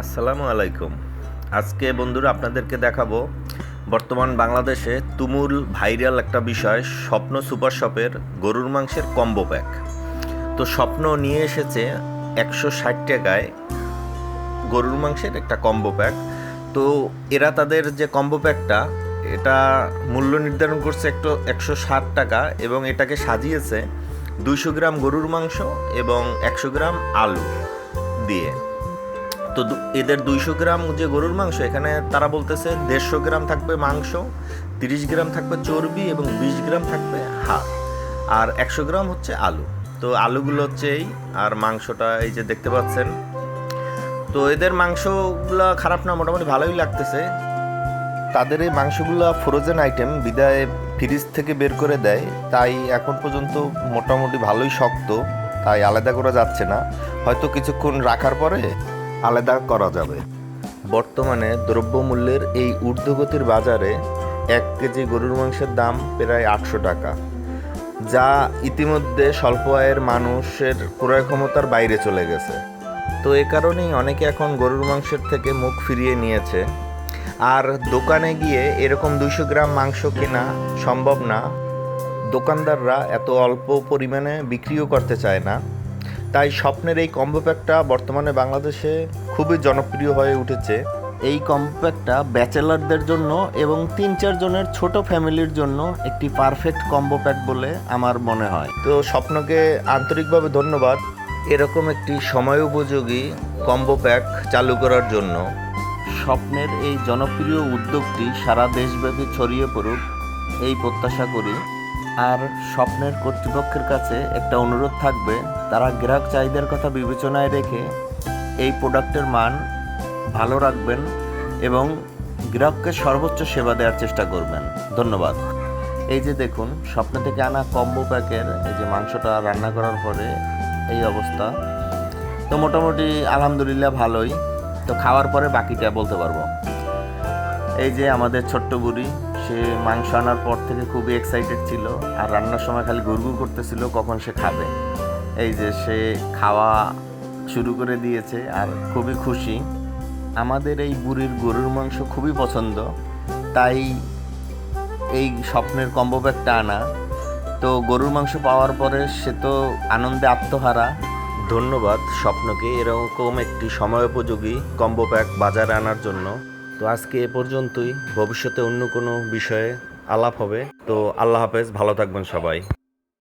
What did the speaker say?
আসসালামু আলাইকুম। আজকে বন্ধুরা আপনাদেরকে দেখাবো বর্তমান বাংলাদেশে তুমুল ভাইরাল একটা বিষয়, স্বপ্ন সুপার শপের গরুর মাংসের কম্বো প্যাক। তো স্বপ্ন নিয়ে এসেছে একশো ষাট টাকায় গরুর মাংসের একটা কম্বো প্যাক। তো এরা তাদের যে কম্বো প্যাকটা, এটা মূল্য নির্ধারণ করছে একটু একশো ষাট টাকা এবং এটাকে সাজিয়েছে দুইশো গ্রাম গরুর মাংস এবং একশো গ্রাম আলু দিয়ে। তো এদের দুইশো গ্রাম যে গরুর মাংস, এখানে তারা বলতেছে দেড়শো গ্রাম থাকবে মাংস, তিরিশ গ্রাম থাকবে চর্বি এবং বিশ গ্রাম থাকবে হাড়। আর একশো গ্রাম হচ্ছে আলু। তো আলুগুলো হচ্ছে এই, আর মাংসটা এই যে দেখতে পাচ্ছেন। তো এদের মাংসগুলো খারাপ না, মোটামুটি ভালোই লাগতেছে। তাদের এই মাংসগুলো ফ্রোজেন আইটেম বিদায় ফ্রিজ থেকে বের করে দেয়। তাই এখন পর্যন্ত মোটামুটি ভালোই শক্ত, তাই আলাদা করা যাচ্ছে না। হয়তো কিছুক্ষণ রাখার পরে আলাদা করা যাবে। বর্তমানে দ্রব্যমূল্যের এই ঊর্ধ্বগতির বাজারে এক কেজি গরুর মাংসের দাম প্রায় আটশো টাকা, যা ইতিমধ্যে স্বল্প আয়ের মানুষের ক্রয় ক্ষমতার বাইরে চলে গেছে। তো এ কারণেই অনেকে এখন গরুর মাংসের থেকে মুখ ফিরিয়ে নিয়েছে। আর দোকানে গিয়ে এরকম দুইশো গ্রাম মাংস কেনা সম্ভব না। দোকানদাররা এত অল্প পরিমাণে বিক্রিও করতে চায় না। তাই স্বপ্নের এই কম্বো প্যাকটা বর্তমানে বাংলাদেশে খুবই জনপ্রিয় হয়ে উঠেছে। এই কম্বো প্যাকটা ব্যাচেলারদের জন্য এবং তিন চার জনের ছোট ফ্যামিলির জন্য একটি পারফেক্ট কম্বো প্যাক বলে আমার মনে হয়। তো স্বপ্নকে আন্তরিকভাবে ধন্যবাদ। এরকম একটি সময় উপযোগী কম্বো প্যাক চালু করার জন্য। স্বপ্নের এই জনপ্রিয় উদ্যোগটি সারা দেশব্যাপী ছড়িয়ে পড়ুক এই প্রত্যাশা করি। আর স্বপ্নের কর্তৃপক্ষের কাছে একটা অনুরোধ থাকবে, তারা গ্রাহক চাহিদার কথা বিবেচনায় রেখে এই প্রোডাক্টের মান ভালো রাখবেন এবং গ্রাহককে সর্বোচ্চ সেবা দেওয়ার চেষ্টা করবেন। ধন্যবাদ। এই যে দেখুন, স্বপ্ন থেকে আনা কম্বো প্যাকের এই যে মাংসটা রান্না করার পরে এই অবস্থা। তো মোটামুটি আলহামদুলিল্লাহ ভালোই। তো খাওয়ার পরে বাকিটা বলতে পারব। এই যে আমাদের ছোট্ট বুড়ি, সে মাংস আনার পর থেকে খুবই এক্সাইটেড ছিল আর রান্নার সময় খালি গুড়গুড় করতেছিল কখন সে খাবে। এই যে সে খাওয়া শুরু করে দিয়েছে আর খুবই খুশি। আমাদের এই বুড়ির গরুর মাংস খুবই পছন্দ, তাই এই স্বপ্নের কম্বো ব্যাগটা আনা। তো গরুর মাংস পাওয়ার পরে সে তো আনন্দে আত্মহারা। ধন্যবাদ স্বপ্নকে এরকম একটি সময় উপযোগী কম্বো প্যাক বাজারে আনার জন্য। তো আজকে এ পর্যন্তই। ভবিষ্যতে অন্য কোনো বিষয়ে আলাপ হবে। তো আল্লাহ হাফেজ, ভালো থাকবেন সবাই।